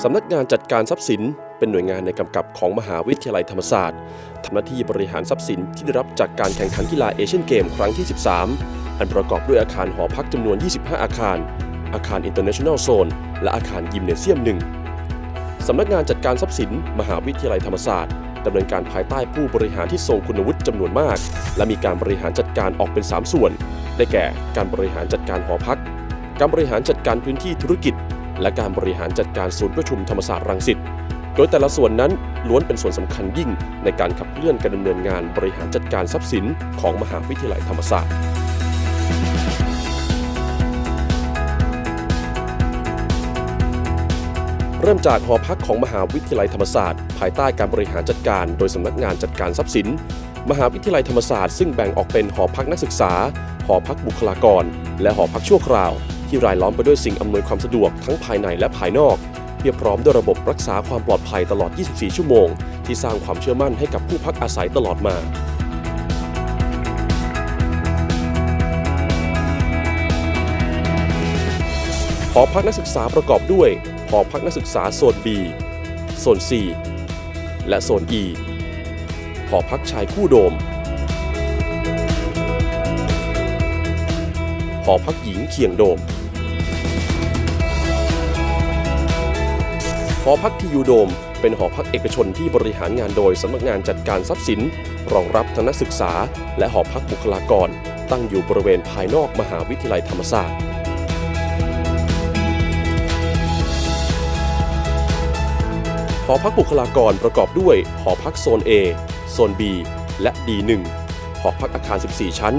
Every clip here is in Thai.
สำนักงานจัดการทรัพย์สิน เป็นหน่วยงานในกำกับของมหาวิทยาลัยธรรมศาสตร์ทำหน้าที่บริหารทรัพย์สินที่ได้รับจากการแข่งขันกีฬาเอเชียนเกมครั้งที่ 13 อันประกอบด้วยอาคารหอพักจำนวน 25 อาคาร อาคาร International Zone และอาคารยิมเนเซียมหนึ่งสำนักงานจัดการทรัพย์สิน มหาวิทยาลัยธรรมศาสตร์ดำเนินการภายใต้ผู้บริหารที่ทรงคุณวุฒิจำนวนมาก และมีการบริหารจัดการออกเป็น 3 ส่วน ได้แก่ การบริหารจัดการหอพัก การบริหารจัดการพื้นที่ธุรกิจ และการบริหารจัดการศูนย์ประชุมธรรมศาสตร์รังสิตโดยแต่ละส่วนนั้นล้วนเป็นส่วนสำคัญยิ่งในการขับเคลื่อนการดำเนินงานบริหารจัดการทรัพย์สินของมหาวิทยาลัยธรรมศาสตร์ เริ่มจากหอพักของมหาวิทยาลัยธรรมศาสตร์ ภายใต้การบริหารจัดการ โดยสำนักงานจัดการทรัพย์สิน มหาวิทยาลัยธรรมศาสตร์ซึ่งแบ่งออกเป็นหอพักนักศึกษา หอพักบุคลากร และหอพักชั่วคราว ที่รายล้อมไปด้วยสิ่งอำนวยความสะดวกทั้งภายในและภายนอกเพียบพร้อมด้วยระบบรักษาความปลอดภัยตลอด 24 ชั่วโมง ที่สร้างความเชื่อมั่นให้กับผู้พักอาศัยตลอดมาหอพักนักศึกษาประกอบด้วยหอพักนักศึกษาโซน B โซน C และโซน E หอพักชายคู่โดม หอพักหญิงเคียงโดม หอพักทียูโดม เป็นหอพักเอกชนที่บริหารงานโดยสำนักงานจัดการทรัพย์สิน รองรับทั้งนักศึกษา และหอพักบุคลากร ตั้งอยู่บริเวณภายนอกมหาวิทยาลัยธรรมศาสตร์หอพักบุคลากรประกอบด้วย หอพักโซน A โซน B และ D1 หอพักอาคาร 14 ชั้น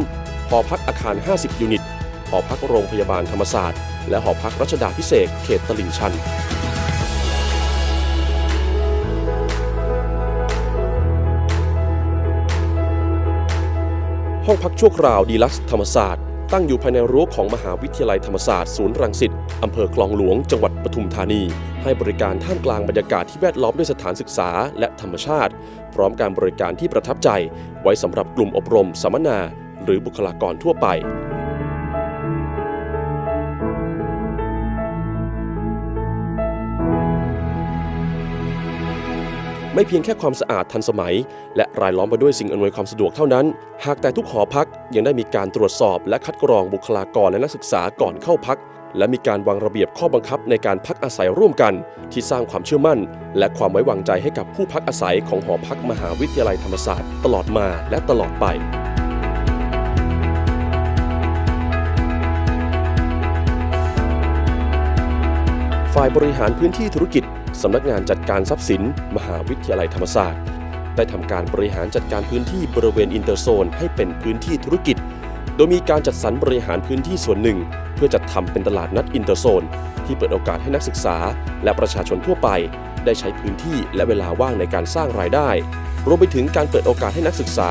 หอพักอาคาร 50 ยูนิต อพักโรงพยาบาลธรรมศาสตร์ และหอพักรัชดาพิเศษเขตตลิ่งชันห้องพักชั่วคราวดีลักซ์ธรรมศาสตร์ ตั้งอยู่ภายในรั้วของมหาวิทยาลัยธรรมศาสตร์ศูนย์รังสิตอำเภอคลองหลวงจังหวัดปทุมธานี ให้บริการท่ามกลางบรรยากาศที่แวดล้อมด้วยสถานศึกษาและธรรมชาติ พร้อมการบริการที่ประทับใจ ไว้สำหรับกลุ่มอบรมสัมมนา หรือบุคลากรทั่วไป ไม่เพียงแค่ความสะอาดทันสมัย และรายล้อมไปด้วยสิ่งอำนวยความสะดวกเท่านั้น หากแต่ทุกหอพักยังได้มีการตรวจสอบและคัดกรองบุคลากรและนักศึกษาก่อนเข้าพัก และมีการวางระเบียบข้อบังคับในการพักอาศัยร่วมกัน ที่สร้างความเชื่อมั่น และความไว้วางใจให้กับผู้พักอาศัยของหอพักมหาวิทยาลัยธรรมศาสตร์ ตลอดมาและตลอดไป ฝ่ายบริหารพื้นที่ธุรกิจ สำนักงานจัดการทรัพย์สิน มหาวิทยาลัยธรรมศาสตร์ ได้ทำการบริหารจัดการพื้นที่บริเวณอินเตอร์โซนให้เป็นพื้นที่ธุรกิจ โดยมีการจัดสรรบริหารพื้นที่ส่วนหนึ่ง เพื่อจัดทำเป็นตลาดนัดอินเตอร์โซน ที่เปิดโอกาสให้นักศึกษา และประชาชนทั่วไป ได้ใช้พื้นที่และเวลาว่างในการสร้างรายได้ รวมไปถึงการเปิดโอกาสให้นักศึกษา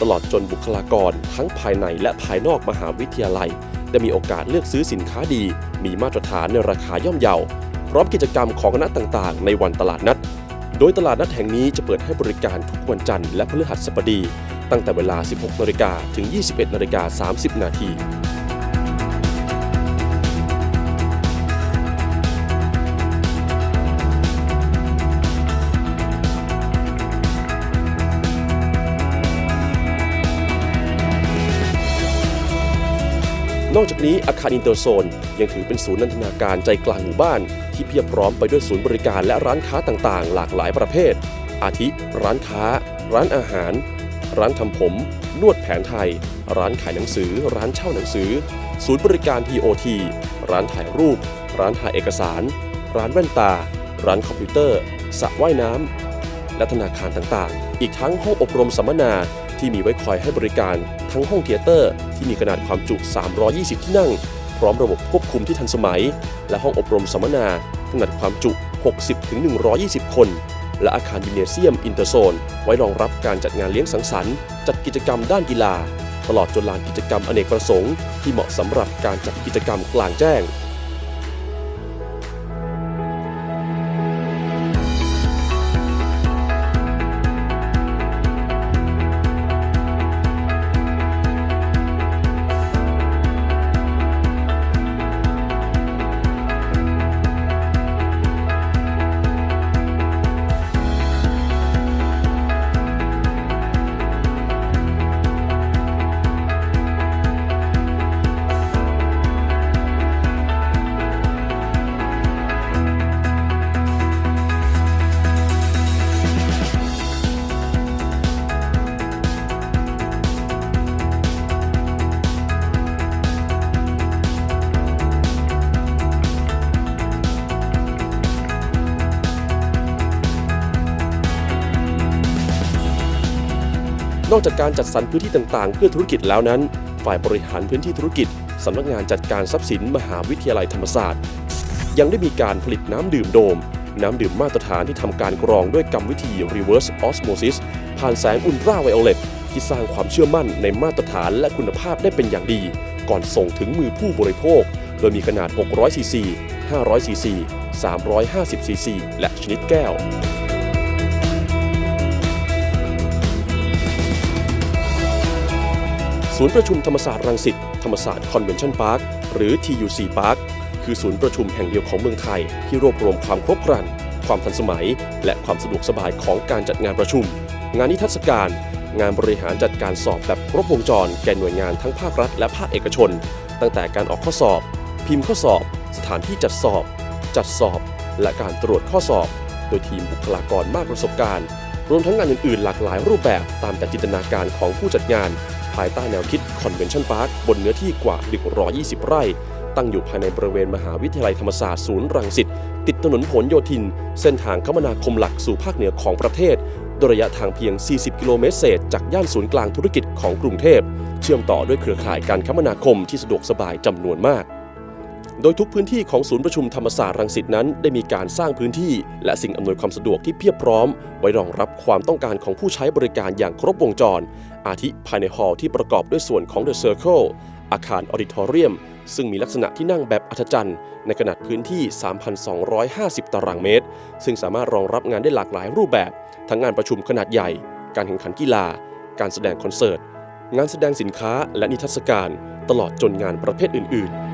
ตลอดจนบุคลากร ทั้งภายในและภายนอกมหาวิทยาลัย ได้มีโอกาสเลือกซื้อสินค้าดี มีมาตรฐานในราคาย่อมเยาพร้อมกิจกรรมของคณะต่างๆ ในวันตลาดนัด โดยตลาดนัดแห่งนี้จะเปิดให้บริการทุกวันจันทร์และพฤหัสบดี ตั้งแต่เวลา 16นาฬิกาถึง 21นาฬิกา30นาที อกจากนี้อาคารอินเตอร์โซน ยังถือเป็นศูนย์นันทนาการใจกลางหมู่บ้าน ที่เพียบพร้อมไปด้วยศูนย์บริการและร้านค้าต่างๆ หลากหลายประเภท อาทิ ร้านค้า ร้านอาหาร ร้านทำผม นวดแผนไทย ร้านขายหนังสือ ร้านเช่าหนังสือ ศูนย์บริการ TOT ร้านถ่ายรูป ร้านถ่ายเอกสาร ร้านแว่นตา ร้านคอมพิวเตอร์สระว่ายน้ำและธนาคารต่างๆ อีกทั้งห้องอบรมสัมมนา ที่มีไว้คอยให้บริการทั้งห้องเทยเตอร์ ที่มีขนาดความจุ 320 ที่นั่ง พร้อมระบบควบคุมที่ทันสมัย และห้องอบรมสัมมนาขนาดความจุ 60-120 คน และอาคารยิมเนเซียมอินเตอร์โซน ไว้รองรับการจัดงานเลี้ยงสังสรรค์ จัดกิจกรรมด้านกีฬา ตลอดจนลานกิจกรรมอเนกประสงค์ ที่เหมาะสำหรับการจัดกิจกรรมกลางแจ้ง นอกจากการจัดสรรพื้นที่ต่างๆ เพื่อธุรกิจแล้วนั้น ฝ่ายบริหารพื้นที่ธุรกิจสำนักงานจัดการทรัพย์สินมหาวิทยาลัยธรรมศาสตร์ ยังได้มีการผลิตน้ำดื่มโดม น้ำดื่มมาตรฐานที่ทำการกรองด้วยกรรมวิธี reverse osmosis ผ่านแสงอุลตราไวโอเลตที่สร้างความเชื่อมั่นในมาตรฐานและคุณภาพได้เป็นอย่างดี ก่อนส่งถึงมือผู้บริโภค โดยมีขนาด 600ซีซี500ซีซี350ซีซีและชนิดแก้ว ศูนย์ประชุมธรรมศาสตร์รังสิตธรรมศาสตร์คอนเวนชั่นพาร์คหรือ TUC Park คือศูนย์ประชุมแห่งเดียวของเมืองไทย ที่รวบรวมความครบครัน ความทันสมัย และความสะดวกสบายของการจัดงานประชุม งานนิทรรศการ งานบริหารจัดการสอบแบบครบวงจร แก่หน่วยงานทั้งภาครัฐและภาคเอกชน ตั้งแต่การออกข้อสอบ พิมพ์ข้อสอบ สถานที่จัดสอบ จัดสอบ และการตรวจข้อสอบ โดยทีมบุคลากรมากประสบการณ์ รวมทั้งงานอื่นๆ หลากหลายรูปแบบตามแต่จินตนาการของผู้จัดงาน ภายใต้แนวคิด Convention Park บนเนื้อที่กว่า 120 ไร่ ตั้งอยู่ภายในบริเวณมหาวิทยาลัยธรรมศาสตร์ศูนย์รังสิตติดถนนผลโยธิน เส้นทางคมนาคมหลักสู่ภาคเหนือของประเทศโดยระยะทางเพียง 40 กิโลเมตรเศษ จากย่านศูนย์กลางธุรกิจของกรุงเทพ เชื่อมต่อด้วยเครือข่ายการคมนาคมที่สะดวกสบายจำนวนมาก โดยทุกพื้นที่ของศูนย์ประชุมธรรมศาสตร์รังสิตนั้น ได้มีการสร้างพื้นที่ และสิ่งอำนวยความสะดวกที่เพียบพร้อม ไว้รองรับความต้องการของผู้ใช้บริการอย่างครบวงจร อาทิภายในฮอลล์ที่ประกอบด้วยส่วนของ The Circle อาคารออดิทอเรียม ซึ่งมีลักษณะที่นั่งแบบอัศจรรย์ ในขนาดพื้นที่ 3,250 ตารางเมตร ซึ่งสามารถรองรับงานได้หลากหลายรูปแบบ ทั้งงานประชุมขนาดใหญ่ การแข่งขันกีฬา การแสดงคอนเสิร์ต งานแสดงสินค้าและนิทรรศการ ตลอดจนงานประเภทอื่น ๆ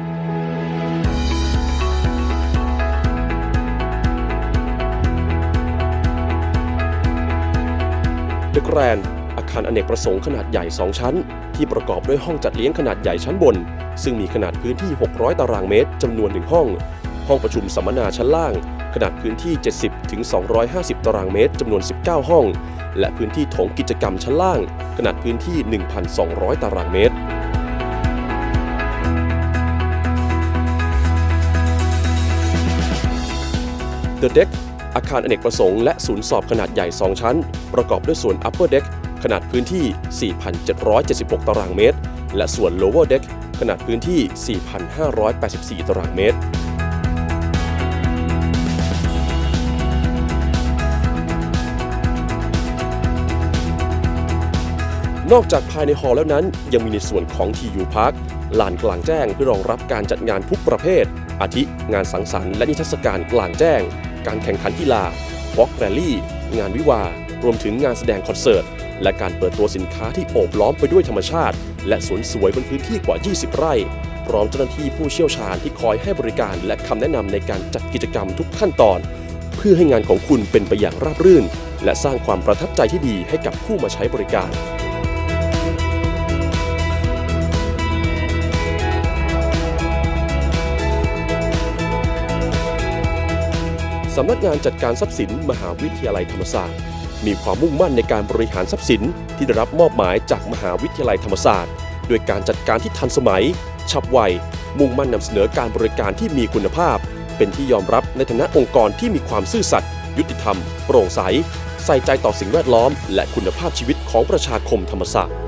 The Grand อาคารอเนกประสงค์ขนาดใหญ่ 2 ชั้น ที่ประกอบด้วยห้องจัดเลี้ยงขนาดใหญ่ชั้นบน ซึ่งมีขนาดพื้นที่ 600 ตารางเมตรจำนวน1ห้อง ห้องประชุมสัมมนาชั้นล่าง ขนาดพื้นที่ 70ถึง250 ตารางเมตรจำนวน 19 ห้อง และพื้นที่โถงกิจกรรมชั้นล่าง ขนาดพื้นที่ 1,200 ตารางเมตร The Deck อ อาคารอเนกประสงค์และศูนย์สอบขนาดใหญ่ 2 ชั้น ประกอบด้วยส่วน Upper Deck ขนาดพื้นที่ 4,776 ตารางเมตร และส่วน Lower Deck ขนาดพื้นที่ 4,584 ตารางเมตรนอกจากภายในฮอลล์แล้วนั้น ยังมีในส่วนของ TU Park ลานกลางแจ้งเพื่อรองรับการจัดงานทุกประเภท อาทิงานสังสรรค์และนิทรรศการกลางแจ้ง การแข่งขันกีฬาวอล์กแรลลี่ งานวิวา รวมถึงงานแสดงคอนเสิร์ต และการเปิดตัวสินค้าที่โอบล้อมไปด้วยธรรมชาติ และสวนสวยบนพื้นที่กว่า 20 ไร่ พร้อมเจ้าหน้าที่ผู้เชี่ยวชาญที่คอยให้บริการและคำแนะนำในการจัดกิจกรรมทุกขั้นตอน เพื่อให้งานของคุณเป็นไปอย่างราบรื่น และสร้างความประทับใจที่ดีให้กับผู้มาใช้บริการ สำนักงานจัดการทรัพย์สินมหาวิทยาลัยธรรมศาสตร์ มีความมุ่งมั่นในการบริหารทรัพย์สินที่ได้รับมอบหมายจากมหาวิทยาลัยธรรมศาสตร์ด้วยการจัดการที่ทันสมัย ฉับไว มุ่งมั่นนำเสนอการบริการที่มีคุณภาพ เป็นที่ยอมรับในฐานะองค์กรที่มีความซื่อสัตย์ยุติธรรม โปร่งใส ใส่ใจต่อสิ่งแวดล้อม และคุณภาพชีวิตของประชาคมธรรมศาสตร์